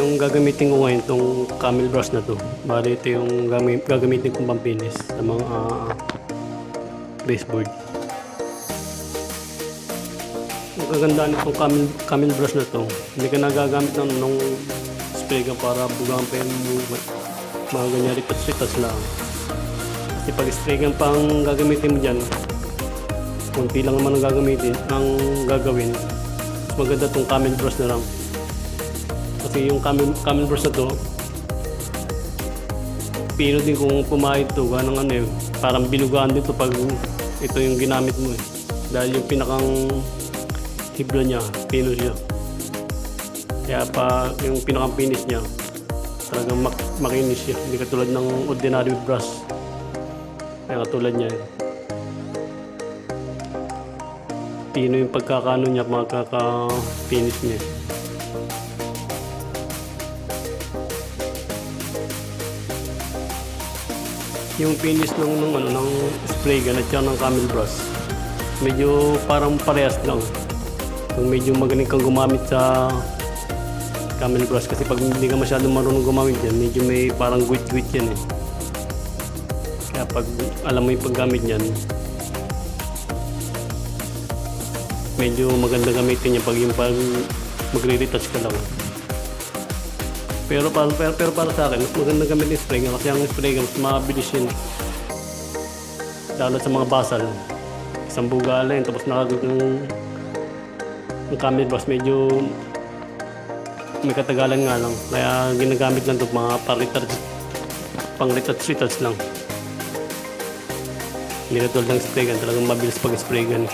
yung gagamitin ko ngayon, itong camel brush na to. Bali, ito yung gami- gagamitin kong pampinis sa mga ah, baseboard. Ang kagandaan nitong camel, camel brush na to, hindi ka nagagamit ng nung spray ka para bugaan pa yung mga- ganyan ritas-ritas lang. Kasi pag spray ka pang gagamitin mo dyan, kunti lang naman ang gagamitin, ang gagawin. Maganda tong camel brush na lang. Kasi yung camel, camel brush na to, pino din kung pumayad to, ganang ano eh, parang bilugaan din to pag ito yung ginamit mo eh. Dahil yung pinakang hibla niya, pino siya. Kaya pa yung pinakang finish niya, talagang mak makinis siya. Hindi katulad ng ordinary brush. Kaya katulad niya. eh. Pino yung pagkakano niya, pagkaka-finish niya. Yung finish ng, ng, ano, ng spray gun at ng camel brush, medyo parang parehas lang. Kung medyo magaling kang gumamit sa camel brush kasi pag hindi ka masyadong marunong gumamit yan, medyo may parang gwit-gwit yan eh. Kaya pag alam mo yung paggamit yan, medyo maganda gamitin niya pag yung pag magre-retouch ka lang. Pero para, pero, pero para sa akin, mas maganda gamit yung spray kasi ang spray gun mas mabilis yun. Lalo sa mga basal. Isang buga lang, tapos nakagat yung ang camel brush medyo may katagalan nga lang. Kaya ginagamit lang ito mga pang-retouch pang retouch retouch lang. Hindi na tulad ng spray gun, talagang mabilis pag spray gun.